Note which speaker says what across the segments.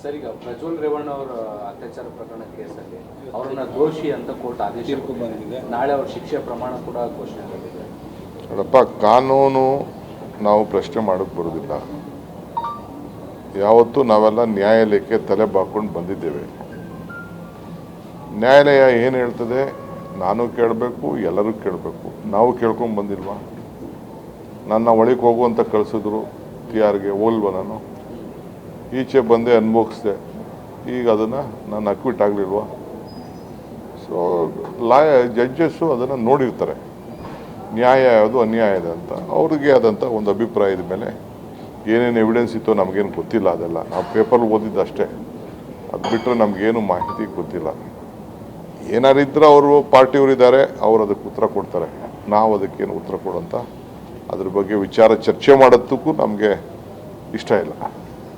Speaker 1: Sir ಈಗ ಪ್ರಜ್ವಲ್ ರೇವಣ್ಣ ಅವರ ಅತ್ಯಾಚಾರ ಪ್ರಕರಣ ಕೇಸಲ್ಲಿ ಅವರನ್ನ ದೋಷಿ ಅಂತ ಕೋರ್ಟ್ ಆದೇಶ
Speaker 2: ಬಂದಿದೆ.
Speaker 1: ನಾಳೆ ಅವ್ರ ಶಿಕ್ಷೆ ಪ್ರಮಾಣ ಕೂಡ ಘೋಷಣೆ ಆಗಿದೆ
Speaker 3: ನೋಡಪ್ಪ ಕಾನೂನು ನಾವು ಪ್ರಶ್ನೆ ಮಾಡೋಕ್ಕೆ ಬರೋದಿಲ್ಲ. ಯಾವತ್ತೂ ನಾವೆಲ್ಲ ನ್ಯಾಯಾಲಯಕ್ಕೆ ತಲೆ ಬಾಕೊಂಡು ಬಂದಿದ್ದೇವೆ. ನ್ಯಾಯಾಲಯ ಏನು ಹೇಳ್ತದೆ? ನಾನು ಕೇಳಬೇಕು ಎಲ್ಲರೂ ಕೇಳಬೇಕು. ನಾವು ಕೇಳ್ಕೊಂಡು ಬಂದಿಲ್ವಾ? ನನ್ನ ಒಳಗೆ ಹೋಗುವಂತ ಕಳಿಸಿದ್ರು ಟಿ ಆರ್ಗೆ ಹೋಲ್ವ ನಾನು? ಈಚೆ ಬಂದೆ ಅನುಭವಿಸ್ದೆ. ಈಗ ಅದನ್ನು ನಾನು ಅಕ್ವಿಟ್ ಆಗಲಿಲ್ವಾ? ಸೊ ಲಾಯ ಜಡ್ಜಸ್ಸು ಅದನ್ನು ನೋಡಿರ್ತಾರೆ. ನ್ಯಾಯ ಯಾವುದು ಅನ್ಯಾಯ ಇದೆ ಅಂತ. ಅವ್ರಿಗೆ ಆದಂಥ ಒಂದು ಅಭಿಪ್ರಾಯದ ಮೇಲೆ. ಏನೇನು ಎವಿಡೆನ್ಸ್ ಇತ್ತು ನಮಗೇನು ಗೊತ್ತಿಲ್ಲ ಅದೆಲ್ಲ. ನಾವು ಪೇಪರ್ ಓದಿದ್ದಷ್ಟೇ. ಅದು ಬಿಟ್ಟರೆ ನಮಗೇನು ಮಾಹಿತಿ ಗೊತ್ತಿಲ್ಲ. ಏನಾರಿದ್ರೆ ಅವರು ಪಾರ್ಟಿಯವರು ಇದ್ದಾರೆ ಅವ್ರು ಅದಕ್ಕೆ ಉತ್ತರ ಕೊಡ್ತಾರೆ. ನಾವು ಅದಕ್ಕೇನು ಉತ್ತರ ಕೊಡೋಂಥ ಅದ್ರ ಬಗ್ಗೆ ವಿಚಾರ ಚರ್ಚೆ ಮಾಡೋದಕ್ಕೂ ನಮಗೆ ಇಷ್ಟ ಇಲ್ಲ.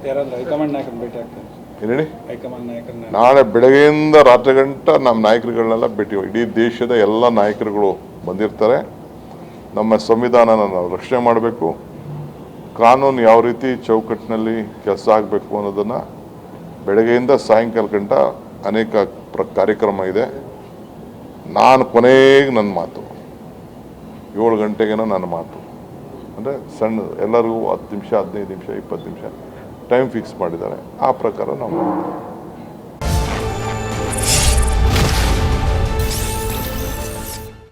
Speaker 2: ಯಾರಾದ್ರೂ ಹೈಕಮಾಂಡ್ ನಾಯಕರನ್ನ ಭೇಟಿ ಆಗ್ತಾರೆ.
Speaker 3: ಏನು ಹೇಳಿ
Speaker 2: ಹೈಕಮಾಂಡ್ ನಾಯಕರನ್ನ.
Speaker 3: ನಾಳೆ ಬೆಳಗ್ಗೆಯಿಂದ ರಾತ್ರಿ ಗಂಟ ನಮ್ಮ ನಾಯಕರುಗಳನ್ನೆಲ್ಲ ಭೇಟಿ ಇಡೀ ದೇಶದ ಎಲ್ಲ ನಾಯಕರುಗಳು ಬಂದಿರ್ತಾರೆ. ನಮ್ಮ ಸಂವಿಧಾನನ ನಾವು ರಕ್ಷಣೆ ಮಾಡಬೇಕು. ಕಾನೂನು ಯಾವ ರೀತಿ ಚೌಕಟ್ಟಿನಲ್ಲಿ ಕೆಲಸ ಆಗಬೇಕು ಅನ್ನೋದನ್ನು ಬೆಳಗ್ಗೆಯಿಂದ ಸಾಯಂಕಾಲ ಗಂಟ ಅನೇಕ ಪ್ರ ಕಾರ್ಯಕ್ರಮ ಇದೆ. ನಾನು ಕೊನೆಗೆ ನನ್ನ ಮಾತು. ಏಳು ಗಂಟೆಗೇನೋ ನನ್ನ ಮಾತು. ಅಂದರೆ ಸಣ್ಣ ಎಲ್ಲರಿಗೂ ಹತ್ತು ನಿಮಿಷ ಹದಿನೈದು ನಿಮಿಷ ಇಪ್ಪತ್ತು ನಿಮಿಷ. ಟೈಮ್ ಫಿಕ್ಸ್ ಮಾಡಿದ್ದಾರೆ. ಆ ಪ್ರಕಾರ ನಾವು